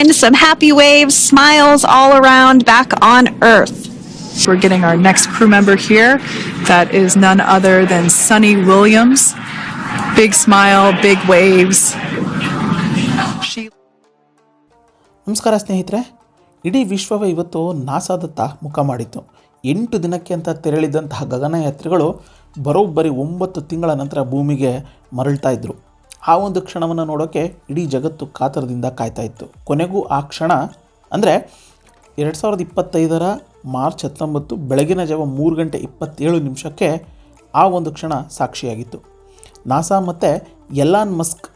and some happy waves, smiles all around back on Earth. We're getting our next crew member here. That is none other than Sunny Williams. Big smile, big waves. She ನಮಸ್ಕಾರ ಸ್ನೇಹಿತರೆ ಇಡೀ ವಿಶ್ವವೇ ಇವತ್ತು ನಾಸಾದತ್ತ ಮುಖ ಮಾಡಿತ್ತು ಎಂಟು ದಿನಕ್ಕೆ ಅಂತ ತೆರಳಿದಂತಹ ಗಗನಯಾತ್ರಿಗಳು ಬರೋಬ್ಬರಿ ಒಂಬತ್ತು ತಿಂಗಳ ನಂತರ ಭೂಮಿಗೆ ಮರಳ್ತಾ ಇದ್ದರು ಆ ಒಂದು ಕ್ಷಣವನ್ನು ನೋಡೋಕ್ಕೆ ಇಡೀ ಜಗತ್ತು ಕಾತರದಿಂದ ಕಾಯ್ತಾ ಇತ್ತು. ಕೊನೆಗೂ ಆ ಕ್ಷಣ, ಅಂದರೆ ಎರಡು ಸಾವಿರದ ಇಪ್ಪತ್ತೈದರ ಮಾರ್ಚ್ ಹತ್ತೊಂಬತ್ತು ಬೆಳಗಿನ ಜಾವ ಮೂರು ಗಂಟೆ ಇಪ್ಪತ್ತೇಳು ನಿಮಿಷಕ್ಕೆ ಆ ಒಂದು ಕ್ಷಣ ಸಾಕ್ಷಿಯಾಗಿತ್ತು. ನಾಸಾ ಮತ್ತು ಎಲಾನ್ ಮಸ್ಕ್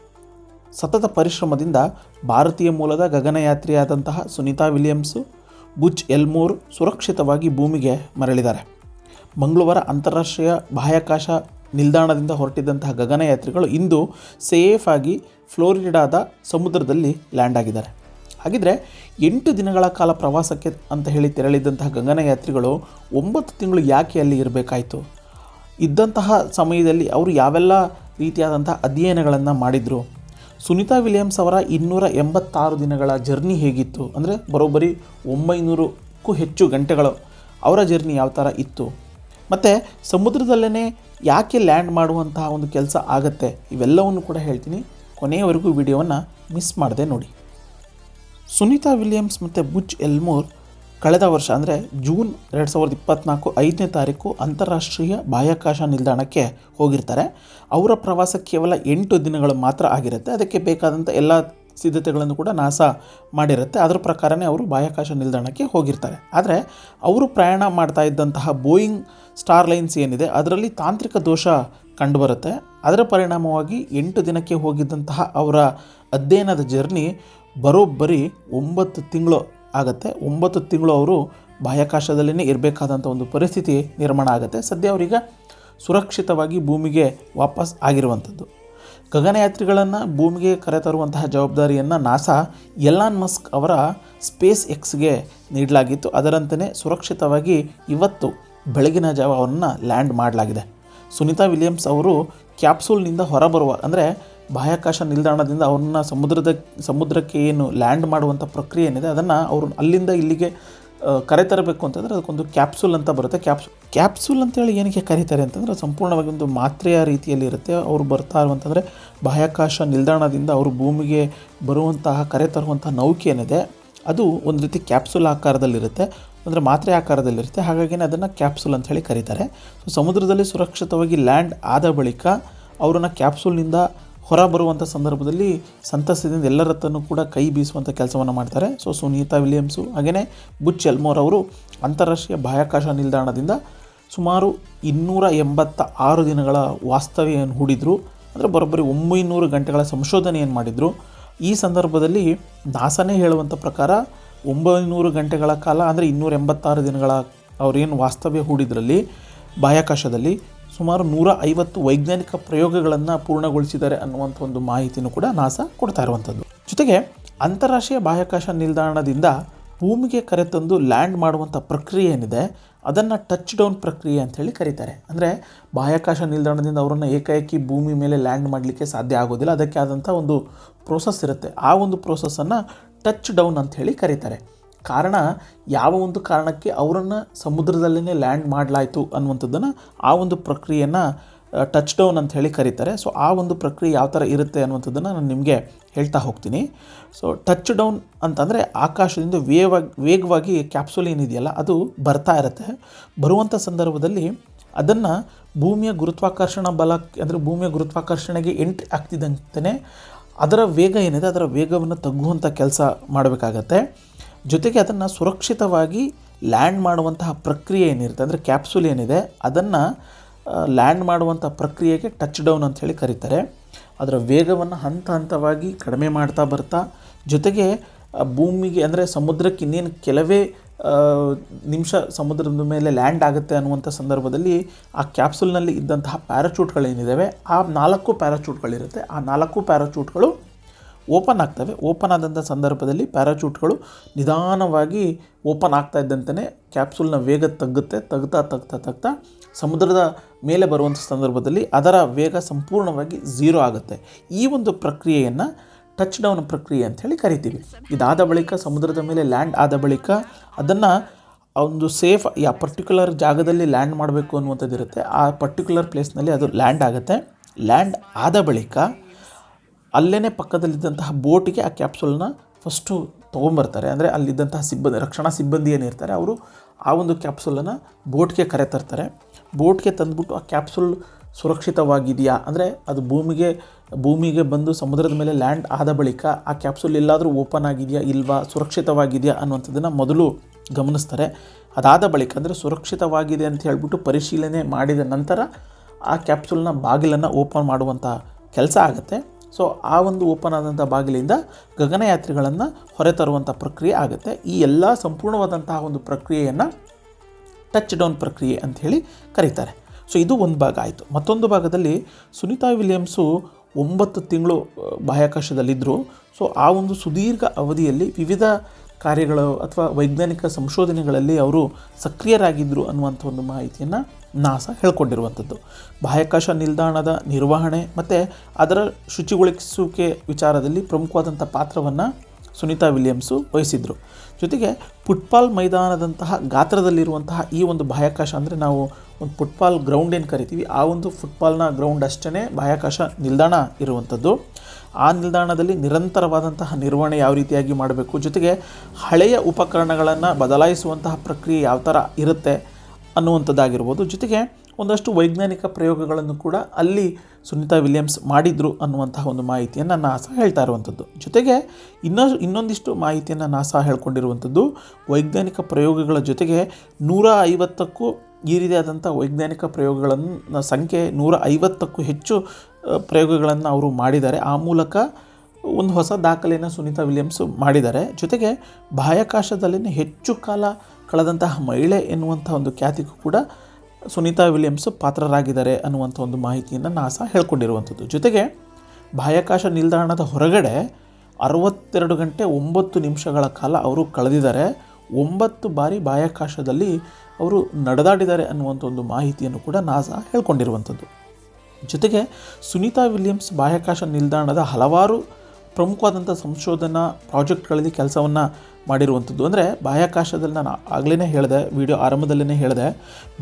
ಸತತ ಪರಿಶ್ರಮದಿಂದ ಭಾರತೀಯ ಮೂಲದ ಗಗನಯಾತ್ರಿಯಾದಂತಹ ಸುನೀತಾ ವಿಲಿಯಮ್ಸು ಬುಚ್ ಎಲ್ಮೋರ್ ಸುರಕ್ಷಿತವಾಗಿ ಭೂಮಿಗೆ ಮರಳಿದ್ದಾರೆ. ಮಂಗಳವಾರ ಅಂತಾರಾಷ್ಟ್ರೀಯ ಬಾಹ್ಯಾಕಾಶ ನಿಲ್ದಾಣದಿಂದ ಹೊರಟಿದ್ದಂತಹ ಗಗನಯಾತ್ರಿಗಳು ಇಂದು ಸೇಫಾಗಿ ಫ್ಲೋರಿಡಾದ ಸಮುದ್ರದಲ್ಲಿ ಲ್ಯಾಂಡ್ ಆಗಿದ್ದಾರೆ. ಹಾಗಿದ್ರೆ ಎಂಟು ದಿನಗಳ ಕಾಲ ಪ್ರವಾಸಕ್ಕೆ ಅಂತ ಹೇಳಿ ತೆರಳಿದ್ದಂತಹ ಗಗನಯಾತ್ರಿಗಳು ಒಂಬತ್ತು ತಿಂಗಳು ಯಾಕೆ ಅಲ್ಲಿ ಇರಬೇಕಾಯಿತು? ಇದ್ದಂತಹ ಸಮಯದಲ್ಲಿ ಅವರು ಯಾವೆಲ್ಲ ರೀತಿಯಾದಂಥ ಅಧ್ಯಯನಗಳನ್ನು ಮಾಡಿದರು? ಸುನೀತಾ ವಿಲಿಯಮ್ಸ್ ಅವರ ಇನ್ನೂರ ಎಂಬತ್ತಾರು ದಿನಗಳ ಜರ್ನಿ ಹೇಗಿತ್ತು? ಅಂದರೆ ಬರೋಬ್ಬರಿ ಒಂಬೈನೂರಕ್ಕೂ ಹೆಚ್ಚು ಗಂಟೆಗಳು ಅವರ ಜರ್ನಿ ಯಾವ ಥರ ಇತ್ತು? ಮತ್ತು ಸಮುದ್ರದಲ್ಲೇ ಯಾಕೆ ಲ್ಯಾಂಡ್ ಮಾಡುವಂತಹ ಒಂದು ಕೆಲಸ ಆಗುತ್ತೆ? ಇವೆಲ್ಲವನ್ನು ಕೂಡ ಹೇಳ್ತೀನಿ. ಕೊನೆಯವರೆಗೂ ವಿಡಿಯೋವನ್ನು ಮಿಸ್ ಮಾಡದೆ ನೋಡಿ. ಸುನೀತಾ ವಿಲಿಯಮ್ಸ್ ಮತ್ತು ಬುಚ್ ಎಲ್ಮೋರ್ ಕಳೆದ ವರ್ಷ, ಅಂದರೆ ಜೂನ್ ಎರಡು ಸಾವಿರದ ಇಪ್ಪತ್ತ್ನಾಲ್ಕು ಐದನೇ ತಾರೀಕು ಅಂತಾರಾಷ್ಟ್ರೀಯ ಬಾಹ್ಯಾಕಾಶ ನಿಲ್ದಾಣಕ್ಕೆ ಹೋಗಿರ್ತಾರೆ. ಅವರ ಪ್ರವಾಸ ಕೇವಲ ಎಂಟು ದಿನಗಳು ಮಾತ್ರ ಆಗಿರುತ್ತೆ. ಅದಕ್ಕೆ ಬೇಕಾದಂಥ ಎಲ್ಲ ಸಿದ್ಧತೆಗಳನ್ನು ಕೂಡ ನಾಸಾ ಮಾಡಿರುತ್ತೆ. ಅದರ ಪ್ರಕಾರನೇ ಅವರು ಬಾಹ್ಯಾಕಾಶ ನಿಲ್ದಾಣಕ್ಕೆ ಹೋಗಿರ್ತಾರೆ. ಆದರೆ ಅವರು ಪ್ರಯಾಣ ಮಾಡ್ತಾ ಇದ್ದಂತಹ ಬೋಯಿಂಗ್ ಸ್ಟಾರ್ ಲೈನ್ಸ್ ಏನಿದೆ, ಅದರಲ್ಲಿ ತಾಂತ್ರಿಕ ದೋಷ ಕಂಡುಬರುತ್ತೆ. ಅದರ ಪರಿಣಾಮವಾಗಿ ಎಂಟು ದಿನಕ್ಕೆ ಹೋಗಿದ್ದಂತಹ ಅವರ ಅಧ್ಯಯನದ ಜರ್ನಿ ಬರೋಬ್ಬರಿ ಒಂಬತ್ತು ತಿಂಗಳು ಆಗುತ್ತೆ. ಒಂಬತ್ತು ತಿಂಗಳು ಅವರು ಬಾಹ್ಯಾಕಾಶದಲ್ಲೇ ಇರಬೇಕಾದಂಥ ಒಂದು ಪರಿಸ್ಥಿತಿ ನಿರ್ಮಾಣ ಆಗುತ್ತೆ. ಸದ್ಯ ಅವರೀಗ ಸುರಕ್ಷಿತವಾಗಿ ಭೂಮಿಗೆ ವಾಪಸ್ ಆಗಿರುವಂಥದ್ದು. ಗಗನಯಾತ್ರಿಗಳನ್ನು ಭೂಮಿಗೆ ಕರೆತರುವಂತಹ ಜವಾಬ್ದಾರಿಯನ್ನು ನಾಸಾ, ಎಲಾನ್ ಮಸ್ಕ್ ಅವರ ಸ್ಪೇಸ್ ಎಕ್ಸ್ಗೆ ನೀಡಲಾಗಿತ್ತು. ಅದರಂತೆಯೇ ಸುರಕ್ಷಿತವಾಗಿ ಇವತ್ತು ಬೆಳಗಿನ ಜಾವ ಅವರನ್ನು ಲ್ಯಾಂಡ್ ಮಾಡಲಾಗಿದೆ. ಸುನಿತಾ ವಿಲಿಯಮ್ಸ್ ಅವರು ಕ್ಯಾಪ್ಸೂಲ್ನಿಂದ ಹೊರಬರುವ, ಅಂದರೆ ಬಾಹ್ಯಾಕಾಶ ನಿಲ್ದಾಣದಿಂದ ಅವ್ರನ್ನ ಸಮುದ್ರದ, ಸಮುದ್ರಕ್ಕೆ ಏನು ಲ್ಯಾಂಡ್ ಮಾಡುವಂಥ ಪ್ರಕ್ರಿಯೆ ಏನಿದೆ, ಅದನ್ನು ಅವರು ಅಲ್ಲಿಂದ ಇಲ್ಲಿಗೆ ಕರೆತರಬೇಕು ಅಂತಂದರೆ ಅದಕ್ಕೊಂದು ಕ್ಯಾಪ್ಸೂಲ್ ಅಂತ ಬರುತ್ತೆ. ಕ್ಯಾಪ್ಸು, ಕ್ಯಾಪ್ಸೂಲ್ ಅಂತೇಳಿ ಏನಕ್ಕೆ ಕರೀತಾರೆ ಅಂತಂದರೆ ಸಂಪೂರ್ಣವಾಗಿ ಒಂದು ಮಾತ್ರೆಯ ರೀತಿಯಲ್ಲಿ ಇರುತ್ತೆ. ಅವರು ಬರ್ತಾ ಇರುವಂತಂದರೆ ಬಾಹ್ಯಾಕಾಶ ನಿಲ್ದಾಣದಿಂದ ಅವರು ಭೂಮಿಗೆ ಬರುವಂತಹ, ಕರೆತರುವಂತಹ ನೌಕೆ ಏನಿದೆ, ಅದು ಒಂದು ರೀತಿ ಕ್ಯಾಪ್ಸೂಲ್ ಆಕಾರದಲ್ಲಿರುತ್ತೆ. ಅಂದರೆ ಮಾತ್ರೆ ಆಕಾರದಲ್ಲಿರುತ್ತೆ. ಹಾಗಾಗಿ ಅದನ್ನು ಕ್ಯಾಪ್ಸೂಲ್ ಅಂತ ಹೇಳಿ ಕರೀತಾರೆ. ಸೊ, ಸಮುದ್ರದಲ್ಲಿ ಸುರಕ್ಷಿತವಾಗಿ ಲ್ಯಾಂಡ್ ಆದ ಬಳಿಕ ಅವರನ್ನು ಕ್ಯಾಪ್ಸೂಲ್ನಿಂದ ಹೊರ ಬರುವಂಥ ಸಂದರ್ಭದಲ್ಲಿ ಸಂತಸದಿಂದ ಎಲ್ಲರತ್ತನೂ ಕೂಡ ಕೈ ಬೀಸುವಂಥ ಕೆಲಸವನ್ನು ಮಾಡ್ತಾರೆ. ಸೊ, ಸುನೀತಾ ವಿಲಿಯಮ್ಸು ಹಾಗೆಯೇ ಬುಚ್ ಎಲ್ಮೋರ್ ಅವರು ಅಂತಾರಾಷ್ಟ್ರೀಯ ಬಾಹ್ಯಾಕಾಶ ನಿಲ್ದಾಣದಿಂದ ಸುಮಾರು ಇನ್ನೂರ ಎಂಬತ್ತ ಆರು ದಿನಗಳ ವಾಸ್ತವ್ಯವನ್ನು ಹೂಡಿದರು. ಅಂದರೆ ಬರೋಬ್ಬರಿ ಒಂಬೈನೂರು ಗಂಟೆಗಳ ಸಂಶೋಧನೆಯನ್ನು ಮಾಡಿದರು. ಈ ಸಂದರ್ಭದಲ್ಲಿ ನಾಸನೇ ಹೇಳುವಂಥ ಪ್ರಕಾರ ಒಂಬೈನೂರು ಗಂಟೆಗಳ ಕಾಲ, ಅಂದರೆ ಇನ್ನೂರ ಎಂಬತ್ತಾರು ದಿನಗಳ ಅವರೇನು ವಾಸ್ತವ್ಯ ಹೂಡಿದ್ರಲ್ಲಿ, ಬಾಹ್ಯಾಕಾಶದಲ್ಲಿ ಸುಮಾರು ನೂರ ಐವತ್ತು ವೈಜ್ಞಾನಿಕ ಪ್ರಯೋಗಗಳನ್ನು ಪೂರ್ಣಗೊಳಿಸಿದ್ದಾರೆ ಅನ್ನುವಂಥ ಒಂದು ಮಾಹಿತಿನೂ ಕೂಡ ನಾಸಾ ಕೊಡ್ತಾ ಇರುವಂಥದ್ದು. ಜೊತೆಗೆ ಅಂತಾರಾಷ್ಟ್ರೀಯ ಬಾಹ್ಯಾಕಾಶ ನಿಲ್ದಾಣದಿಂದ ಭೂಮಿಗೆ ಕರೆತಂದು ಲ್ಯಾಂಡ್ ಮಾಡುವಂಥ ಪ್ರಕ್ರಿಯೆ ಏನಿದೆ, ಅದನ್ನು ಟಚ್ ಡೌನ್ ಪ್ರಕ್ರಿಯೆ ಅಂಥೇಳಿ ಕರೀತಾರೆ. ಅಂದರೆ ಬಾಹ್ಯಾಕಾಶ ನಿಲ್ದಾಣದಿಂದ ಅವರನ್ನು ಏಕಾಏಕಿ ಭೂಮಿ ಮೇಲೆ ಲ್ಯಾಂಡ್ ಮಾಡಲಿಕ್ಕೆ ಸಾಧ್ಯ ಆಗೋದಿಲ್ಲ, ಅದಕ್ಕೆ ಆದಂಥ ಒಂದು ಪ್ರೋಸೆಸ್ ಇರುತ್ತೆ. ಆ ಒಂದು ಪ್ರೋಸೆಸ್ಸನ್ನು ಟಚ್ ಡೌನ್ ಅಂತ ಹೇಳಿ ಕರೀತಾರೆ. ಕಾರಣ ಯಾವ ಒಂದು ಕಾರಣಕ್ಕೆ ಅವರನ್ನು ಸಮುದ್ರದಲ್ಲೇ ಲ್ಯಾಂಡ್ ಮಾಡಲಾಯಿತು ಅನ್ನುವಂಥದ್ದನ್ನು ಆ ಒಂದು ಪ್ರಕ್ರಿಯೆಯನ್ನು ಟಚ್ ಡೌನ್ ಅಂತ ಹೇಳಿ ಕರೀತಾರೆ. ಸೊ ಆ ಒಂದು ಪ್ರಕ್ರಿಯೆ ಯಾವ ಥರ ಇರುತ್ತೆ ಅನ್ನುವಂಥದ್ದನ್ನು ನಾನು ನಿಮಗೆ ಹೇಳ್ತಾ ಹೋಗ್ತೀನಿ. ಸೊ ಟಚ್ ಡೌನ್ ಅಂತಂದರೆ ಆಕಾಶದಿಂದ ವೇಗವಾಗಿ ವೇಗವಾಗಿ ಕ್ಯಾಪ್ಸೂಲ್ ಏನಿದೆಯಲ್ಲ, ಅದು ಬರ್ತಾ ಇರುತ್ತೆ. ಬರುವಂಥ ಸಂದರ್ಭದಲ್ಲಿ ಅದನ್ನು ಭೂಮಿಯ ಗುರುತ್ವಾಕರ್ಷಣ ಬಲ, ಅಂದರೆ ಭೂಮಿಯ ಗುರುತ್ವಾಕರ್ಷಣೆಗೆ ಎಂಟ್ರಿ ಆಗ್ತಿದ್ದಂತೆಯೇ ಅದರ ವೇಗ ಏನಿದೆ, ಅದರ ವೇಗವನ್ನು ತಗ್ಗುವಂಥ ಕೆಲಸ ಮಾಡಬೇಕಾಗತ್ತೆ. ಜೊತೆಗೆ ಅದನ್ನು ಸುರಕ್ಷಿತವಾಗಿ ಲ್ಯಾಂಡ್ ಮಾಡುವಂತಹ ಪ್ರಕ್ರಿಯೆ ಏನಿರುತ್ತೆ, ಅಂದರೆ ಕ್ಯಾಪ್ಸೂಲ್ ಏನಿದೆ, ಅದನ್ನು ಲ್ಯಾಂಡ್ ಮಾಡುವಂಥ ಪ್ರಕ್ರಿಯೆಗೆ ಟಚ್ ಡೌನ್ ಅಂತ ಹೇಳಿ ಕರೀತಾರೆ. ಅದರ ವೇಗವನ್ನು ಹಂತ ಹಂತವಾಗಿ ಕಡಿಮೆ ಮಾಡ್ತಾ ಬರ್ತಾ, ಜೊತೆಗೆ ಭೂಮಿಗೆ, ಅಂದರೆ ಸಮುದ್ರಕ್ಕೆ ಇನ್ನೇನು ಕೆಲವೇ ನಿಮಿಷ ಸಮುದ್ರದ ಮೇಲೆ ಲ್ಯಾಂಡ್ ಆಗುತ್ತೆ ಅನ್ನುವಂಥ ಸಂದರ್ಭದಲ್ಲಿ ಆ ಕ್ಯಾಪ್ಸೂಲ್ನಲ್ಲಿ ಇದ್ದಂತಹ ಪ್ಯಾರಾಚೂಟ್ಗಳೇನಿದ್ದಾವೆ ಆ ನಾಲ್ಕು ಪ್ಯಾರಾಚೂಟ್ಗಳಿರುತ್ತೆ. ಆ ನಾಲ್ಕು ಪ್ಯಾರಾಚೂಟ್ಗಳು ಓಪನ್ ಆಗ್ತವೆ. ಓಪನ್ ಆದಂಥ ಸಂದರ್ಭದಲ್ಲಿ ಪ್ಯಾರಾಚೂಟ್ಗಳು ನಿಧಾನವಾಗಿ ಓಪನ್ ಆಗ್ತಾ ಇದ್ದಂತೆಯೇ ಕ್ಯಾಪ್ಸೂಲ್ನ ವೇಗ ತಗ್ಗುತ್ತೆ. ತಗ್ತಾ ತಗ್ತಾ ತಗ್ತಾ ಸಮುದ್ರದ ಮೇಲೆ ಬರುವಂಥ ಸಂದರ್ಭದಲ್ಲಿ ಅದರ ವೇಗ ಸಂಪೂರ್ಣವಾಗಿ ಝೀರೋ ಆಗುತ್ತೆ. ಈ ಒಂದು ಪ್ರಕ್ರಿಯೆಯನ್ನು ಟಚ್ ಡೌನ್ ಪ್ರಕ್ರಿಯೆ ಅಂತ ಹೇಳಿ ಕರಿತೀವಿ. ಇದಾದ ಬಳಿಕ ಸಮುದ್ರದ ಮೇಲೆ ಲ್ಯಾಂಡ್ ಆದ ಬಳಿಕ ಅದನ್ನು ಒಂದು ಸೇಫ್ ಯಾ ಪರ್ಟಿಕ್ಯುಲರ್ ಜಾಗದಲ್ಲಿ ಲ್ಯಾಂಡ್ ಮಾಡಬೇಕು ಅನ್ನುವಂಥದ್ದು ಇರುತ್ತೆ ಆ ಪರ್ಟಿಕ್ಯುಲರ್ ಪ್ಲೇಸ್ನಲ್ಲಿ ಅದು ಲ್ಯಾಂಡ್ ಆಗುತ್ತೆ. ಲ್ಯಾಂಡ್ ಆದ ಬಳಿಕ ಅಲ್ಲೇ ಪಕ್ಕದಲ್ಲಿದ್ದಂತಹ ಬೋಟಿಗೆ ಆ ಕ್ಯಾಪ್ಸೂಲ್ನ ಫಸ್ಟು ತೊಗೊಂಬರ್ತಾರೆ. ಅಂದರೆ ಅಲ್ಲಿದ್ದಂತಹ ಸಿಬ್ಬಂದಿ, ರಕ್ಷಣಾ ಸಿಬ್ಬಂದಿ ಏನಿರ್ತಾರೆ, ಅವರು ಆ ಒಂದು ಕ್ಯಾಪ್ಸೂಲನ್ನು ಬೋಟ್ಗೆ ಕರೆತರ್ತಾರೆ. ಬೋಟ್ಗೆ ತಂದುಬಿಟ್ಟು ಆ ಕ್ಯಾಪ್ಸೂಲ್ ಸುರಕ್ಷಿತವಾಗಿದೆಯಾ? ಅಂದರೆ ಅದು ಭೂಮಿಗೆ ಭೂಮಿಗೆ ಬಂದು ಸಮುದ್ರದ ಮೇಲೆ ಲ್ಯಾಂಡ್ ಆದ ಬಳಿಕ ಆ ಕ್ಯಾಪ್ಸೂಲ್ ಎಲ್ಲಾದರೂ ಓಪನ್ ಆಗಿದೆಯಾ, ಇಲ್ವಾ, ಸುರಕ್ಷಿತವಾಗಿದೆಯಾ ಅನ್ನುವಂಥದ್ದನ್ನು ಮೊದಲು ಗಮನಿಸ್ತಾರೆ. ಅದಾದ ಬಳಿಕ ಅಂದರೆ ಸುರಕ್ಷಿತವಾಗಿದೆ ಅಂತ ಹೇಳಿಬಿಟ್ಟು ಪರಿಶೀಲನೆ ಮಾಡಿದ ನಂತರ ಆ ಕ್ಯಾಪ್ಸೂಲ್ನ ಬಾಗಿಲನ್ನು ಓಪನ್ ಮಾಡುವಂಥ ಕೆಲಸ ಆಗುತ್ತೆ. ಸೊ ಆ ಒಂದು ಓಪನ್ ಆದಂಥ ಬಾಗಿಲಿಂದ ಗಗನಯಾತ್ರಿಗಳನ್ನು ಹೊರತರುವಂಥ ಪ್ರಕ್ರಿಯೆ ಆಗುತ್ತೆ. ಈ ಎಲ್ಲ ಸಂಪೂರ್ಣವಾದಂತಹ ಒಂದು ಪ್ರಕ್ರಿಯೆಯನ್ನು ಟಚ್ ಡೌನ್ ಪ್ರಕ್ರಿಯೆ ಅಂತ ಹೇಳಿ ಕರೀತಾರೆ. ಸೊ ಇದು ಒಂದು ಭಾಗ ಆಯಿತು. ಮತ್ತೊಂದು ಭಾಗದಲ್ಲಿ ಸುನೀತಾ ವಿಲಿಯಮ್ಸು ಒಂಬತ್ತು ತಿಂಗಳು ಬಾಹ್ಯಾಕಾಶದಲ್ಲಿದ್ದರು ಸೊ ಆ ಒಂದು ಸುದೀರ್ಘ ಅವಧಿಯಲ್ಲಿ ವಿವಿಧ ಕಾರ್ಯಗಳು ಅಥವಾ ವೈಜ್ಞಾನಿಕ ಸಂಶೋಧನೆಗಳಲ್ಲಿ ಅವರು ಸಕ್ರಿಯರಾಗಿದ್ದರು ಅನ್ನುವಂಥ ಒಂದು ಮಾಹಿತಿಯನ್ನು ನಾಸಾ ಹೇಳ್ಕೊಂಡಿರುವಂಥದ್ದು. ಬಾಹ್ಯಾಕಾಶ ನಿಲ್ದಾಣದ ನಿರ್ವಹಣೆ ಮತ್ತು ಅದರ ಶುಚಿಗೊಳಿಸುವಿಕೆ ವಿಚಾರದಲ್ಲಿ ಪ್ರಮುಖವಾದಂಥ ಪಾತ್ರವನ್ನು ಸುನೀತಾ ವಿಲಿಯಮ್ಸು ವಹಿಸಿದರು. ಜೊತೆಗೆ ಫುಟ್ಬಾಲ್ ಮೈದಾನದಂತಹ ಗಾತ್ರದಲ್ಲಿರುವಂತಹ ಈ ಒಂದು ಬಾಹ್ಯಾಕಾಶ ಅಂದರೆ ನಾವು ಒಂದು ಫುಟ್ಬಾಲ್ ಗ್ರೌಂಡ್ ಏನು ಕರಿತೀವಿ. ಆ ಒಂದು ಫುಟ್ಬಾಲ್ನ ಗ್ರೌಂಡ್ ಅಷ್ಟೇ ಬಾಹ್ಯಾಕಾಶ ನಿಲ್ದಾಣ ಇರುವಂಥದ್ದು. ಆ ನಿಲ್ದಾಣದಲ್ಲಿ ನಿರಂತರವಾದಂತಹ ನಿರ್ವಹಣೆ ಯಾವ ರೀತಿಯಾಗಿ ಮಾಡಬೇಕು, ಜೊತೆಗೆ ಹಳೆಯ ಉಪಕರಣಗಳನ್ನು ಬದಲಾಯಿಸುವಂತಹ ಪ್ರಕ್ರಿಯೆ ಯಾವ ಥರ ಇರುತ್ತೆ ಅನ್ನುವಂಥದ್ದಾಗಿರ್ಬೋದು. ಜೊತೆಗೆ ಒಂದಷ್ಟು ವೈಜ್ಞಾನಿಕ ಪ್ರಯೋಗಗಳನ್ನು ಕೂಡ ಅಲ್ಲಿ ಸುನೀತಾ ವಿಲಿಯಮ್ಸ್ ಮಾಡಿದರು ಅನ್ನುವಂತಹ ಒಂದು ಮಾಹಿತಿಯನ್ನು ನಾಸಾ ಹೇಳ್ತಾ ಇರುವಂಥದ್ದು. ಜೊತೆಗೆ ಇನ್ನೊಂದು ಇನ್ನೊಂದಿಷ್ಟು ಮಾಹಿತಿಯನ್ನು ನಾಸಾ ಹೇಳ್ಕೊಂಡಿರುವಂಥದ್ದು ವೈಜ್ಞಾನಿಕ ಪ್ರಯೋಗಗಳ ಜೊತೆಗೆ ನೂರ ಐವತ್ತಕ್ಕೂ ಈ ರೀತಿಯಾದಂಥ ವೈಜ್ಞಾನಿಕ ಪ್ರಯೋಗಗಳನ್ನು ಸಂಖ್ಯೆ ನೂರ ಐವತ್ತಕ್ಕೂ ಹೆಚ್ಚು ಪ್ರಯೋಗಗಳನ್ನು ಅವರು ಮಾಡಿದ್ದಾರೆ. ಆ ಮೂಲಕ ಒಂದು ಹೊಸ ದಾಖಲೆಯನ್ನು ಸುನೀತಾ ವಿಲಿಯಮ್ಸ್ ಮಾಡಿದ್ದಾರೆ. ಜೊತೆಗೆ ಬಾಹ್ಯಾಕಾಶದಲ್ಲಿನೇ ಹೆಚ್ಚು ಕಾಲ ಕಳೆದಂತಹ ಮಹಿಳೆ ಎನ್ನುವಂಥ ಒಂದು ಖ್ಯಾತಿಗೂ ಕೂಡ ಸುನೀತಾ ವಿಲಿಯಮ್ಸ್ ಪಾತ್ರರಾಗಿದ್ದಾರೆ ಅನ್ನುವಂಥ ಒಂದು ಮಾಹಿತಿಯನ್ನು ನಾಸಾ ಹೇಳ್ಕೊಂಡಿರುವಂಥದ್ದು. ಜೊತೆಗೆ ಬಾಹ್ಯಾಕಾಶ ನಿಲ್ದಾಣದ ಹೊರಗಡೆ ಅರವತ್ತೆರಡು ಗಂಟೆ ಒಂಬತ್ತು ನಿಮಿಷಗಳ ಕಾಲ ಅವರು ಕಳೆದಿದ್ದಾರೆ. ಒಂಬತ್ತು ಬಾರಿ ಬಾಹ್ಯಾಕಾಶದಲ್ಲಿ ಅವರು ನಡೆದಾಡಿದ್ದಾರೆ ಅನ್ನುವಂಥ ಒಂದು ಮಾಹಿತಿಯನ್ನು ಕೂಡ ನಾಸಾ ಹೇಳ್ಕೊಂಡಿರುವಂಥದ್ದು. ಜೊತೆಗೆ ಸುನೀತಾ ವಿಲಿಯಮ್ಸ್ ಬಾಹ್ಯಾಕಾಶ ನಿಲ್ದಾಣದ ಹಲವಾರು ಪ್ರಮುಖವಾದಂಥ ಸಂಶೋಧನಾ ಪ್ರಾಜೆಕ್ಟ್ಗಳಲ್ಲಿ ಕೆಲಸವನ್ನು ಮಾಡಿರುವಂಥದ್ದು. ಅಂದರೆ ಬಾಹ್ಯಾಕಾಶದಲ್ಲಿ ನಾನು ಆಗಲೇ ಹೇಳಿದೆ, ವಿಡಿಯೋ ಆರಂಭದಲ್ಲೇ ಹೇಳಿದೆ,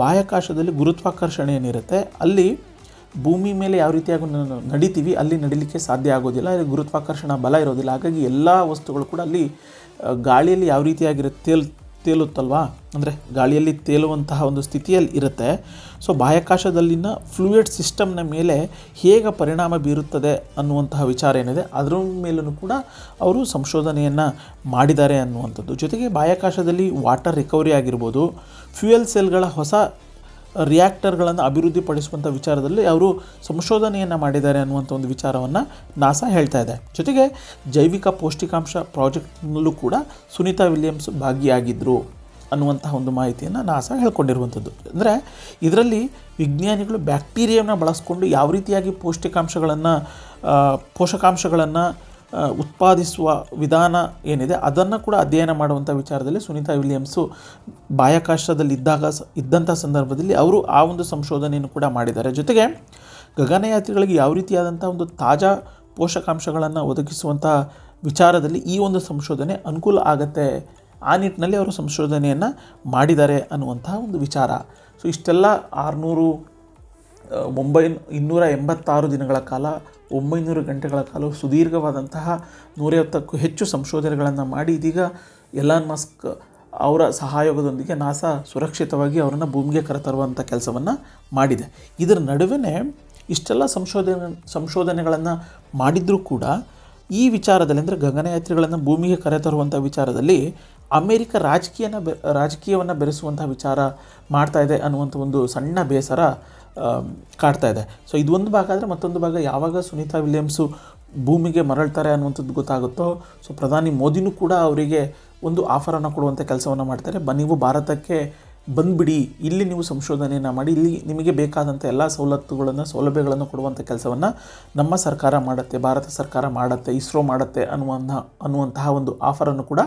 ಬಾಹ್ಯಾಕಾಶದಲ್ಲಿ ಗುರುತ್ವಾಕರ್ಷಣೆ ಏನಿರುತ್ತೆ ಅಲ್ಲಿ ಭೂಮಿ ಮೇಲೆ ಯಾವ ರೀತಿಯಾಗಿ ನಾನು ನಡಿತೀವಿ, ಅಲ್ಲಿ ನಡಿಲಿಕ್ಕೆ ಸಾಧ್ಯ ಆಗೋದಿಲ್ಲ, ಅಲ್ಲಿ ಗುರುತ್ವಾಕರ್ಷಣ ಬಲ ಇರೋದಿಲ್ಲ. ಹಾಗಾಗಿ ಎಲ್ಲ ವಸ್ತುಗಳು ಕೂಡ ಅಲ್ಲಿ ಗಾಳಿಯಲ್ಲಿ ಯಾವ ರೀತಿಯಾಗಿರುತ್ತೆ ತೇಲ್, ತೇಲುತ್ತಲ್ವಾ? ಅಂದರೆ ಗಾಳಿಯಲ್ಲಿ ತೇಲುವಂತಹ ಒಂದು ಸ್ಥಿತಿಯಲ್ಲಿ ಇರುತ್ತೆ. ಸೊ ಬಾಹ್ಯಾಕಾಶದಲ್ಲಿನ ಫ್ಲೂಯಿಡ್ ಸಿಸ್ಟಮ್ನ ಮೇಲೆ ಹೇಗೆ ಪರಿಣಾಮ ಬೀರುತ್ತದೆ ಅನ್ನುವಂತಹ ವಿಚಾರ ಏನಿದೆ, ಅದರ ಮೇಲೂ ಕೂಡ ಅವರು ಸಂಶೋಧನೆಯನ್ನು ಮಾಡಿದ್ದಾರೆ ಅನ್ನುವಂಥದ್ದು. ಜೊತೆಗೆ ಬಾಹ್ಯಾಕಾಶದಲ್ಲಿ ವಾಟರ್ ರಿಕವರಿ ಆಗಿರ್ಬೋದು ಫ್ಯೂಯಲ್ ಸೆಲ್ಗಳ ಹೊಸ ರಿಯಾಕ್ಟರ್ಗಳನ್ನು ಅಭಿವೃದ್ಧಿಪಡಿಸುವಂಥ ವಿಚಾರದಲ್ಲಿ ಅವರು ಸಂಶೋಧನೆಯನ್ನು ಮಾಡಿದ್ದಾರೆ ಅನ್ನುವಂಥ ಒಂದು ವಿಚಾರವನ್ನು ನಾಸಾ ಹೇಳ್ತಾ ಇದೆ. ಜೊತೆಗೆ ಜೈವಿಕ ಪೌಷ್ಟಿಕಾಂಶ ಪ್ರಾಜೆಕ್ಟ್ನಲ್ಲೂ ಕೂಡ ಸುನೀತಾ ವಿಲಿಯಮ್ಸ್ ಭಾಗಿಯಾಗಿದ್ದರು ಅನ್ನುವಂತಹ ಒಂದು ಮಾಹಿತಿಯನ್ನು ನಾಸಾ ಹೇಳ್ಕೊಂಡಿರುವಂಥದ್ದು. ಅಂದರೆ ಇದರಲ್ಲಿ ವಿಜ್ಞಾನಿಗಳು ಬ್ಯಾಕ್ಟೀರಿಯಾವನ್ನು ಬಳಸ್ಕೊಂಡು ಯಾವ ರೀತಿಯಾಗಿ ಪೌಷ್ಟಿಕಾಂಶಗಳನ್ನು ಪೋಷಕಾಂಶಗಳನ್ನು ಉತ್ಪಾದಿಸುವ ವಿಧಾನ ಏನಿದೆ, ಅದನ್ನು ಕೂಡ ಅಧ್ಯಯನ ಮಾಡುವಂಥ ವಿಚಾರದಲ್ಲಿ ಸುನೀತಾ ವಿಲಿಯಮ್ಸು ಬಾಹ್ಯಾಕಾಶದಲ್ಲಿ ಇದ್ದಾಗ ಇದ್ದಂಥ ಸಂದರ್ಭದಲ್ಲಿ ಅವರು ಆ ಒಂದು ಸಂಶೋಧನೆಯನ್ನು ಕೂಡ ಮಾಡಿದ್ದಾರೆ. ಜೊತೆಗೆ ಗಗನಯಾತ್ರಿಗಳಿಗೆ ಯಾವ ರೀತಿಯಾದಂಥ ಒಂದು ತಾಜಾ ಪೋಷಕಾಂಶಗಳನ್ನು ಒದಗಿಸುವಂಥ ವಿಚಾರದಲ್ಲಿ ಈ ಒಂದು ಸಂಶೋಧನೆ ಅನುಕೂಲ ಆಗತ್ತೆ, ಆ ನಿಟ್ಟಿನಲ್ಲಿ ಅವರು ಸಂಶೋಧನೆಯನ್ನು ಮಾಡಿದ್ದಾರೆ ಅನ್ನುವಂತಹ ಒಂದು ವಿಚಾರ. ಸೊ ಇಷ್ಟೆಲ್ಲ ಆರುನೂರು ಒಂಬೈ ಇನ್ನೂರ ಎಂಬತ್ತಾರು ದಿನಗಳ ಕಾಲ, ಒಂಬೈನೂರು ಗಂಟೆಗಳ ಕಾಲ ಸುದೀರ್ಘವಾದಂತಹ ನೂರೈವತ್ತಕ್ಕೂ ಹೆಚ್ಚು ಸಂಶೋಧನೆಗಳನ್ನು ಮಾಡಿ ಇದೀಗ ಎಲಾನ್ ಮಸ್ಕ್ ಅವರ ಸಹಯೋಗದೊಂದಿಗೆ ನಾಸಾ ಸುರಕ್ಷಿತವಾಗಿ ಅವರನ್ನು ಭೂಮಿಗೆ ಕರೆತರುವಂಥ ಕೆಲಸವನ್ನು ಮಾಡಿದೆ. ಇದರ ನಡುವೆ ಇಷ್ಟೆಲ್ಲ ಸಂಶೋಧನೆ, ಸಂಶೋಧನೆಗಳನ್ನು ಮಾಡಿದರೂ ಕೂಡ ಈ ವಿಚಾರದಲ್ಲಿ ಅಂದರೆ ಗಗನಯಾತ್ರಿಗಳನ್ನು ಭೂಮಿಗೆ ಕರೆತರುವಂಥ ವಿಚಾರದಲ್ಲಿ ಅಮೇರಿಕ ರಾಜಕೀಯನ ಬೆ, ರಾಜಕೀಯವನ್ನು ಬೆರೆಸುವಂಥ ವಿಚಾರ ಮಾಡ್ತಾ ಇದೆ ಅನ್ನುವಂಥ ಒಂದು ಸಣ್ಣ ಬೇಸರ ಕಾಡ್ತಾ ಇದೆ. ಸೊ ಇದೊಂದು ಭಾಗ ಆದರೆ ಮತ್ತೊಂದು ಭಾಗ ಯಾವಾಗ ಸುನೀತಾ ವಿಲಿಯಮ್ಸು ಭೂಮಿಗೆ ಮರಳ್ತಾರೆ ಅನ್ನುವಂಥದ್ದು ಗೊತ್ತಾಗುತ್ತೋ ಸೊ ಪ್ರಧಾನಿ ಮೋದಿನೂ ಕೂಡ ಅವರಿಗೆ ಒಂದು ಆಫರನ್ನು ಕೊಡುವಂಥ ಕೆಲಸವನ್ನು ಮಾಡ್ತಾರೆ. ಬ ನೀವು ಭಾರತಕ್ಕೆ ಬಂದುಬಿಡಿ, ಇಲ್ಲಿ ನೀವು ಸಂಶೋಧನೆಯನ್ನು ಮಾಡಿ, ಇಲ್ಲಿ ನಿಮಗೆ ಬೇಕಾದಂಥ ಎಲ್ಲ ಸವಲತ್ತುಗಳನ್ನು, ಸೌಲಭ್ಯಗಳನ್ನು ಕೊಡುವಂಥ ಕೆಲಸವನ್ನು ನಮ್ಮ ಸರ್ಕಾರ ಮಾಡುತ್ತೆ, ಭಾರತ ಸರ್ಕಾರ ಮಾಡುತ್ತೆ, ಇಸ್ರೋ ಮಾಡುತ್ತೆ ಅನ್ನುವಂಥ, ಅನ್ನುವಂತಹ ಒಂದು ಆಫರನ್ನು ಕೂಡ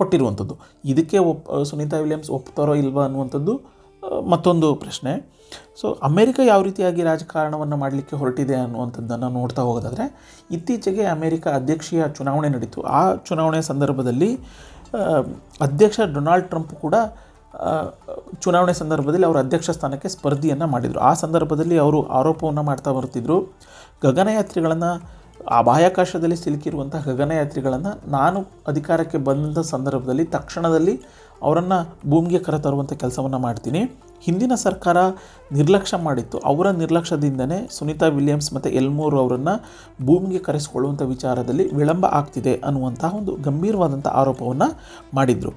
ಕೊಟ್ಟಿರುವಂಥದ್ದು. ಇದಕ್ಕೆ ಒಪ್, ಸುನೀತಾ ವಿಲಿಯಮ್ಸ್ ಒಪ್ತಾರೋ ಇಲ್ವಾ ಅನ್ನುವಂಥದ್ದು ಮತ್ತೊಂದು ಪ್ರಶ್ನೆ. ಸೊ ಅಮೇರಿಕ ಯಾವ ರೀತಿಯಾಗಿ ರಾಜಕಾರಣವನ್ನು ಮಾಡಲಿಕ್ಕೆ ಹೊರಟಿದೆ ಅನ್ನುವಂಥದ್ದನ್ನು ನೋಡ್ತಾ ಹೋಗೋದಾದರೆ, ಇತ್ತೀಚೆಗೆ ಅಮೇರಿಕ ಅಧ್ಯಕ್ಷೀಯ ಚುನಾವಣೆ ನಡೀತು. ಆ ಚುನಾವಣೆ ಸಂದರ್ಭದಲ್ಲಿ ಅಧ್ಯಕ್ಷ ಡೊನಾಲ್ಡ್ ಟ್ರಂಪ್ ಕೂಡ ಚುನಾವಣೆ ಸಂದರ್ಭದಲ್ಲಿ ಅವರು ಅಧ್ಯಕ್ಷ ಸ್ಥಾನಕ್ಕೆ ಸ್ಪರ್ಧಿಯನ್ನು ಮಾಡಿದರು. ಆ ಸಂದರ್ಭದಲ್ಲಿ ಅವರು ಆರೋಪವನ್ನು ಮಾಡ್ತಾ ಬರ್ತಿದ್ರು ಗಗನಯಾತ್ರಿಗಳನ್ನು ಆ ಬಾಹ್ಯಾಕಾಶದಲ್ಲಿ ಸಿಲುಕಿರುವಂಥ ಗಗನಯಾತ್ರಿಗಳನ್ನು ನಾನು ಅಧಿಕಾರಕ್ಕೆ ಬಂದ ಸಂದರ್ಭದಲ್ಲಿ ತಕ್ಷಣದಲ್ಲಿ ಅವರನ್ನು ಭೂಮಿಗೆ ಕರೆತರುವಂಥ ಕೆಲಸವನ್ನು ಮಾಡ್ತೀನಿ. ಹಿಂದಿನ ಸರ್ಕಾರ ನಿರ್ಲಕ್ಷ್ಯ ಮಾಡಿತ್ತು. ಅವರ ನಿರ್ಲಕ್ಷ್ಯದಿಂದನೇ ಸುನೀತಾ ವಿಲಿಯಮ್ಸ್ ಮತ್ತು ಎಲ್ಮೂರ್ ಅವರನ್ನು ಭೂಮಿಗೆ ಕರೆಸಿಕೊಳ್ಳುವಂಥ ವಿಚಾರದಲ್ಲಿ ವಿಳಂಬ ಆಗ್ತಿದೆ ಅನ್ನುವಂತಹ ಒಂದು ಗಂಭೀರವಾದಂಥ ಆರೋಪವನ್ನು ಮಾಡಿದರು.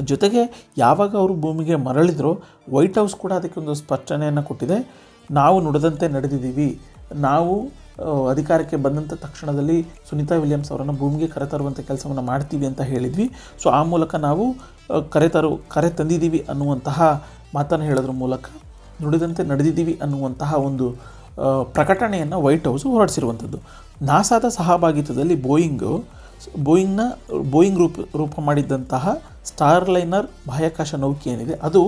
ಜೊತೆಗೆ ಯಾವಾಗ ಅವರು ಭೂಮಿಗೆ ಮರಳಿದ್ರೋ ವೈಟ್ ಹೌಸ್ ಕೂಡ ಅದಕ್ಕೆ ಒಂದು ಸ್ಪಷ್ಟನೆಯನ್ನು ಕೊಟ್ಟಿದೆ. ನಾವು ನುಡಿದಂತೆ ನಡೆದಿದ್ದೀವಿ. ನಾವು ಅಧಿಕಾರಕ್ಕೆ ಬಂದಂಥ ತಕ್ಷಣದಲ್ಲಿ ಸುನಿತಾ ವಿಲಿಯಮ್ಸ್ ಅವರನ್ನು ಭೂಮಿಗೆ ಕರೆತರುವಂಥ ಕೆಲಸವನ್ನು ಮಾಡ್ತೀವಿ ಅಂತ ಹೇಳಿದ್ವಿ. ಸೊ ಆ ಮೂಲಕ ನಾವು ಕರೆತರು ಕರೆ ತಂದಿದ್ದೀವಿ ಅನ್ನುವಂತಹ ಮಾತನ್ನು ಹೇಳೋದ್ರ ಮೂಲಕ ನುಡಿದಂತೆ ನಡೆದಿದ್ದೀವಿ ಅನ್ನುವಂತಹ ಒಂದು ಪ್ರಕಟಣೆಯನ್ನು ವೈಟ್ ಹೌಸ್ ಹೊರಡಿಸಿರುವಂಥದ್ದು ನಾಸಾದ ಸಹಭಾಗಿತ್ವದಲ್ಲಿ ಬೋಯಿಂಗು, ಬೋಯಿಂಗ್ನ, ಬೋಯಿಂಗ್ ರೂಪ ರೂಪ ಮಾಡಿದ್ದಂತಹ ಸ್ಟಾರ್ಲೈನರ್ ಬಾಹ್ಯಾಕಾಶ ನೌಕೆ ಏನಿದೆ, ಅದು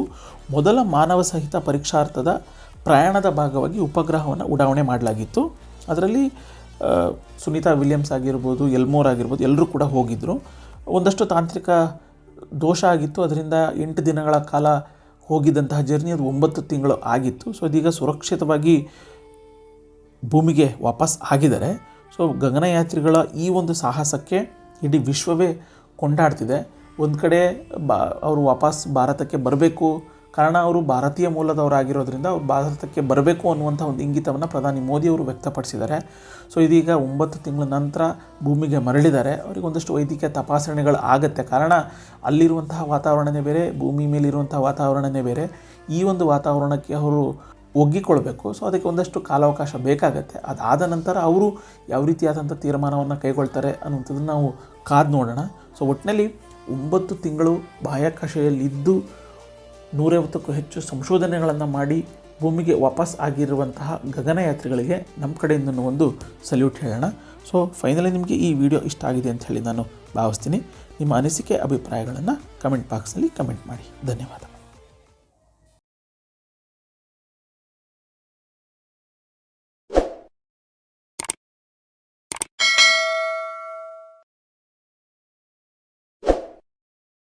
ಮೊದಲ ಮಾನವ ಸಹಿತ ಪರೀಕ್ಷಾರ್ಥದ ಪ್ರಯಾಣದ ಭಾಗವಾಗಿ ಉಪಗ್ರಹವನ್ನು ಉಡಾವಣೆ ಮಾಡಲಾಗಿತ್ತು. ಅದರಲ್ಲಿ ಸುನೀತಾ ವಿಲಿಯಮ್ಸ್ ಆಗಿರ್ಬೋದು, ಎಲ್ಮೋರ್ ಆಗಿರ್ಬೋದು ಎಲ್ಲರೂ ಕೂಡ ಹೋಗಿದ್ದರು ಒಂದಷ್ಟು ತಾಂತ್ರಿಕ ದೋಷ ಆಗಿತ್ತು. ಅದರಿಂದ ಎಂಟು ದಿನಗಳ ಕಾಲ ಹೋಗಿದ್ದಂತಹ ಜರ್ನಿ ಅದು ಒಂಬತ್ತು ತಿಂಗಳು ಆಗಿತ್ತು. ಸೊ ಅದೀಗ ಸುರಕ್ಷಿತವಾಗಿ ಭೂಮಿಗೆ ವಾಪಸ್ ಆಗಿದ್ದಾರೆ. ಸೊ, ಗಗನಯಾತ್ರಿಗಳ ಈ ಒಂದು ಸಾಹಸಕ್ಕೆ ಇಡೀ ವಿಶ್ವವೇ ಕೊಂಡಾಡ್ತಿದೆ. ಒಂದು ಕಡೆ ಬಾ, ಅವರು ವಾಪಸ್ ಭಾರತಕ್ಕೆ ಬರಬೇಕು. ಕಾರಣ ಅವರು ಭಾರತೀಯ ಮೂಲದವರಾಗಿರೋದ್ರಿಂದ ಅವರು ಭಾರತಕ್ಕೆ ಬರಬೇಕು ಅನ್ನುವಂಥ ಒಂದು ಇಂಗಿತವನ್ನು ಪ್ರಧಾನಿ ಮೋದಿಯವರು ವ್ಯಕ್ತಪಡಿಸಿದ್ದಾರೆ. ಸೊ ಇದೀಗ ಒಂಬತ್ತು ತಿಂಗಳ ನಂತರ ಭೂಮಿಗೆ ಮರಳಿದ್ದಾರೆ. ಅವರಿಗೆ ಒಂದಷ್ಟು ವೈದ್ಯಕೀಯ ತಪಾಸಣೆಗಳು ಆಗುತ್ತೆ. ಕಾರಣ ಅಲ್ಲಿರುವಂತಹ ವಾತಾವರಣನೇ ಬೇರೆ, ಭೂಮಿ ಮೇಲಿರುವಂಥ ವಾತಾವರಣನೇ ಬೇರೆ. ಈ ಒಂದು ವಾತಾವರಣಕ್ಕೆ ಅವರು ಒಗ್ಗಿಕೊಳ್ಬೇಕು. ಸೊ ಅದಕ್ಕೆ ಒಂದಷ್ಟು ಕಾಲಾವಕಾಶ ಬೇಕಾಗತ್ತೆ. ಅದಾದ ನಂತರ ಅವರು ಯಾವ ರೀತಿಯಾದಂಥ ತೀರ್ಮಾನವನ್ನು ಕೈಗೊಳ್ತಾರೆ ಅನ್ನುವಂಥದ್ದನ್ನು ನಾವು ಕಾದು ನೋಡೋಣ. ಸೊ ಒಟ್ಟಿನಲ್ಲಿ ಒಂಬತ್ತು ತಿಂಗಳು ಬಾಹ್ಯಾಕಾಶದಲ್ಲಿದ್ದು ನೂರೈವತ್ತಕ್ಕೂ ಹೆಚ್ಚು ಸಂಶೋಧನೆಗಳನ್ನು ಮಾಡಿ ಭೂಮಿಗೆ ವಾಪಸ್ ಆಗಿರುವಂತಹ ಗಗನಯಾತ್ರಿಗಳಿಗೆ ನಮ್ಮ ಕಡೆಯಿಂದ ಒಂದು ಸಲ್ಯೂಟ್ ಹೇಳೋಣ. ಸೊ ಫೈನಲಿ ನಿಮಗೆ ಈ ವಿಡಿಯೋ ಇಷ್ಟ ಆಗಿದೆ ಅಂತ ಹೇಳಿ ನಾನು ಭಾವಿಸ್ತೀನಿ. ನಿಮ್ಮ ಅನಿಸಿಕೆ, ಅಭಿಪ್ರಾಯಗಳನ್ನು ಕಮೆಂಟ್ ಬಾಕ್ಸಲ್ಲಿ ಕಮೆಂಟ್ ಮಾಡಿ. ಧನ್ಯವಾದ